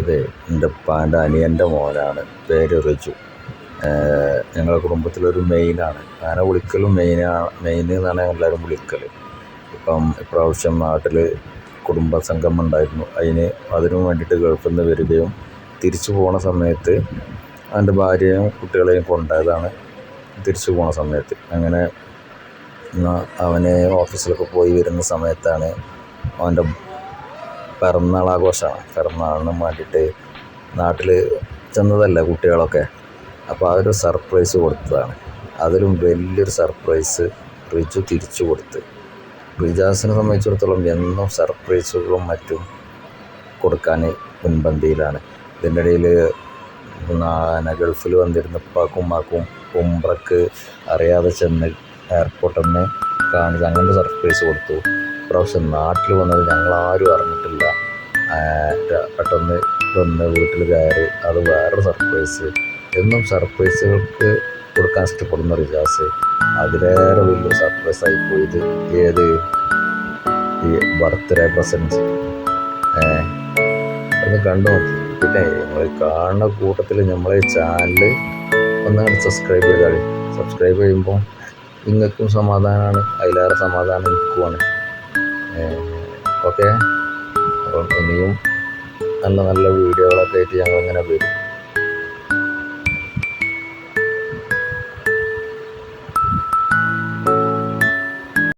ഇത് എന്റെ ഉപ്പാന്റെ അനിയന്റെ മോനാണ്. പേര് റിജു. ഞങ്ങളുടെ കുടുംബത്തിലൊരു മെയിനാണ്. അങ്ങനെ വിളിക്കലും മെയിനാണ് മെയിൻ എന്നാണ് എല്ലാവരും വിളിക്കൽ ഇപ്പം ഇപ്രാവശ്യം നാട്ടിൽ കുടുംബസംഗമം ഉണ്ടായിരുന്നു അതിന് അതിനു വേണ്ടിയിട്ട് ഗൾഫിൽ നിന്ന് വരികയും തിരിച്ചു പോണ സമയത്ത് അവന്റെ ഭാര്യയും കുട്ടികളെയും കൊണ്ടായതാണ് തിരിച്ചു പോണ സമയത്ത്. അങ്ങനെ അവനെ ഓഫീസിലൊക്കെ പോയി വരുന്ന സമയത്താണ് അവന്റെ പിറന്നാൾ ആഘോഷമാണ്. പിറന്നാളിന് വേണ്ടിയിട്ട് നാട്ടിൽ ചെന്നതല്ല കുട്ടികളൊക്കെ? അപ്പോൾ അതൊരു സർപ്രൈസ് കൊടുത്തതാണ്. അതിലും വലിയൊരു സർപ്രൈസ് റിജു തിരിച്ചു കൊടുത്ത്. റിജാസിനെ സംബന്ധിച്ചിടത്തോളം എന്നും സർപ്രൈസുകളും മറ്റും കൊടുക്കാൻ മുൻപന്തിയിലാണ്. ഇതിന്റെ ഇടയിൽ ഗൾഫിൽ വന്നിരുന്ന ഉപ്പാക്കും ഉമ്മാക്കും ഉംറക്ക് അറിയാതെ ചെന്ന് എയർപോർട്ടിൽ നിന്ന് കാണിച്ച് അങ്ങനെ സർപ്രൈസ് കൊടുത്തു. പ്രാവശ്യം നാട്ടിൽ വന്നത് ഞങ്ങളാരും അറിഞ്ഞിട്ടില്ല. പെട്ടെന്ന് വന്ന് വീട്ടിൽ കയറി അത് വേറെ സർപ്രൈസ് എന്നും സർപ്രൈസുകൾക്ക് കൊടുക്കാൻ ഇഷ്ടപ്പെടുന്ന റിജാസ് അതിലേറെ വലിയ സർപ്രൈസ് ആയി പോയത് ഏത്? ഈ ബർത്ത്ഡേ പ്രസൻസ് ഒന്ന് കണ്ടു നോക്കി. പിന്നെ നമ്മൾ കാണുന്ന കൂട്ടത്തിൽ നമ്മളെ ചാനൽ ഒന്നങ്ങനെ സബ്സ്ക്രൈബ് ചെയ്താൽ സബ്സ്ക്രൈബ് ചെയ്യുമ്പോൾ നിങ്ങൾക്കും സമാധാനമാണ് അതിലേറെ സമാധാനം നിൽക്കുവാണ് ഓക്കെ? അപ്പം ഇനിയും നല്ല നല്ല വീഡിയോകളൊക്കെ ആയിട്ട് ഞങ്ങളിങ്ങനെ വരും.